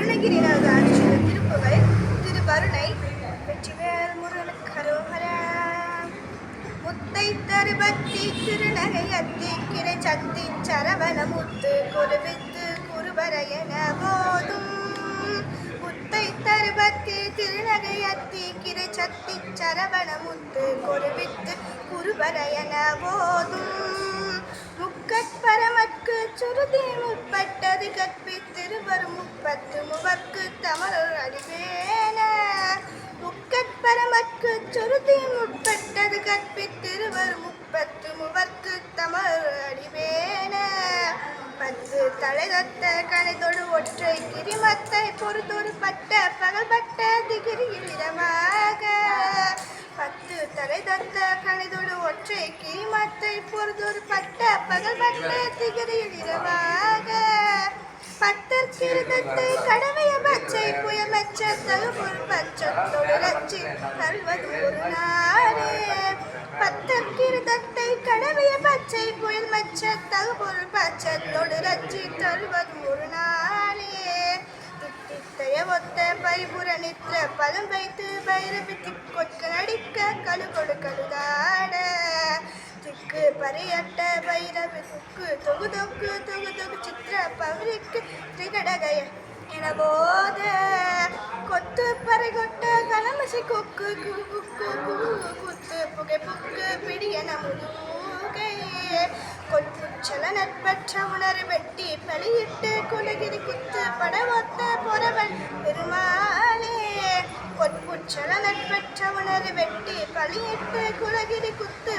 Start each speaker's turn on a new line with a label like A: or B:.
A: அருணகிரிநாத திருப்புகள் திரு வருணை வெற்றிவேல் முருகனுக்கு கரோகரா முத்தை தருபத்தி திருநகை அத்தி கிரை சத்தி சரவண முத்து குருவித்து குருபரையன போதும் முத்தை தருபத்தி திருநகை அத்தி கிரை சத்தி சரவண முத்து குருவித்து குருபரையன போதும் முக்கட்பரமற்கு சுருதி முற்பட்டது வரும் முப்பத்து முவர்க்கு தமிழ் அடிவேன. முக்கட்பரமற்கு சுருதி முற்பட்டது கற்பித்திருவர் முப்பத்து முவர்க்கு தமிழ் அடிவேன. பத்து தலைதத்த கணிதொடு ஒற்றை கிரிமத்தை பொறுத்தொரு பட்ட பகல்பட்ட திகிரியில் இடமாக பத்து தலைதத்த கணிதொடு ஒற்றை கிரிமத்தை பொறுத்தொரு பட்ட பகல்பட்ட திகிரியில் இரவாக பத்தர் கிருதத்தை கடமைய பச்சை புயமச்ச தகுபொரு பச்சத்தொடு ரச்சி தருவது ஒரு நாளே. பத்தர் கிருதத்தை கடமைய பச்சை புயல் மச்ச தகுபொரு பச்சத்தொடு ரச்சி தருவது ஒரு நாளே. ஒத்த பரிபுர நிற்ற பதம் வைத்து பைரவி திக்கொட்க நடிக்க கழு கொடு கழுதாட பரியட்ட பைரவி குக்கு தொகு தொக்கு தொகு தொகு சித்திர பவரிக்கு திரிகடகய என போத கொத்து பறைகொட்ட கலமசி கொக்கு குக்கு குத்து புகை புக்கு பிடியன முழுகை. கொட்புச்சல நட்பற்ற உணர் வெட்டி பலியிட்டு குலகிரி குத்து படமொத்த பொறவன் பெருமாளே. கொட்புச்சல நட்பற்ற உணர் வெட்டி பலியிட்டு குலகிரி குத்து